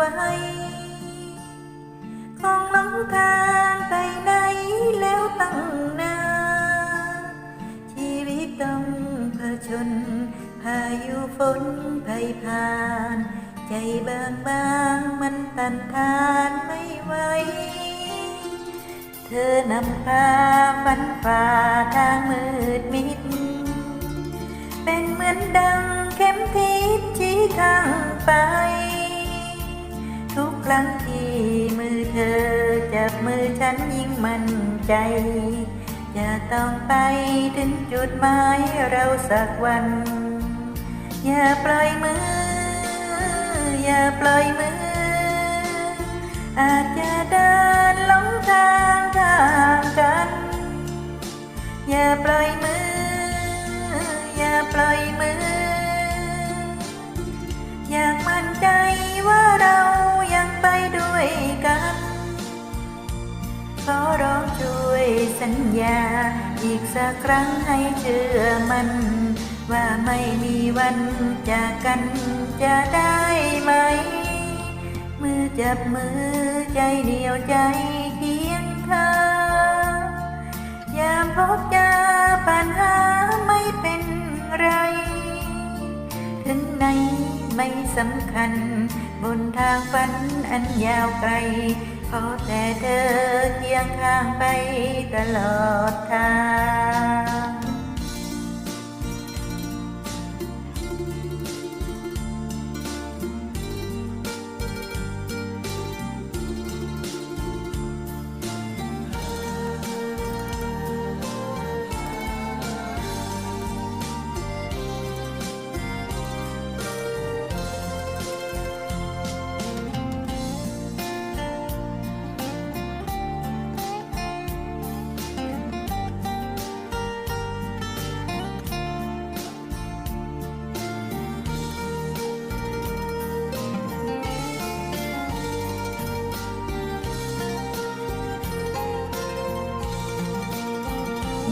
ว้ คงหลงทางไปไหนแล้วตั้งนานชีวิตต้องเผชิญพายุฝนไผ่ผ่าน ใจบางบางมันตันทานไม่ไหวเธอนำพาฝันฝ่าทางมืดมิด เป็นเหมือนดังเข็มทิศชี้ทางไป ทุกครั้งที่มือเธอจับมือฉันยิ่งมั่นใจจะต้องไปถึงจุดหมายเราสักวัน อย่าปล่อยมือ อย่าปล่อยมืออาจ สัญญา อีกสักครั้งให้เชื่อมัน ว่าไม่มีวันจากกันจะได้ไหม มือจับมือใจเดียวใจเคียงข้างยามพบเจอปัญหาไม่เป็นไร ถึงไหนไม่สำคัญ บนทางฝันอันยาวไกล ขอแต่เธอเคียงข้างไปตลอดทาง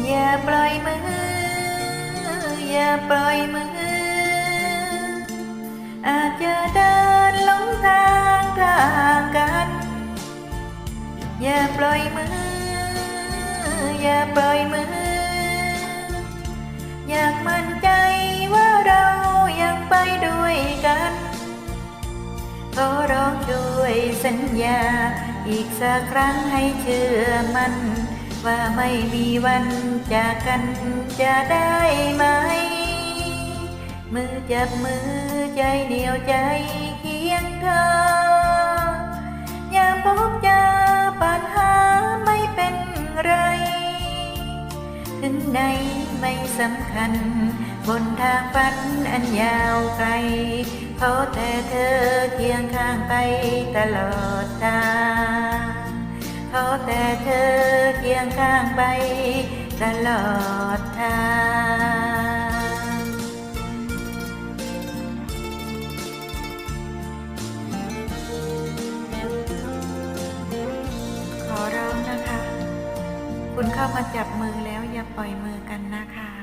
อย่าปล่อยมือ อย่าปล่อยมือ อาจจะเดินหลงทางทางกัน อย่าปล่อยมือ อย่าปล่อยมือ อยากมั่นใจว่าเรายังไปด้วยกันขอร้องช่วยสัญญา อีกสักครั้งให้เชื่อมัน ว่าไม่มีวันจากกันจะได้ไหม มือจับมือใจเดียวใจเคียงเธอยามพบเจอปัญหาไม่เป็นไร ถึงไหนไม่สำคัญ บนทางฝันอันยาวไกลขอแต่เธอเคียงข้างไปตลอดทางขอแต่เธอ ยงข้างไปตลอดทางขอร้องนะคะ คุณเข้ามาจับมือแล้วอย่าปล่อยมือกันนะคะ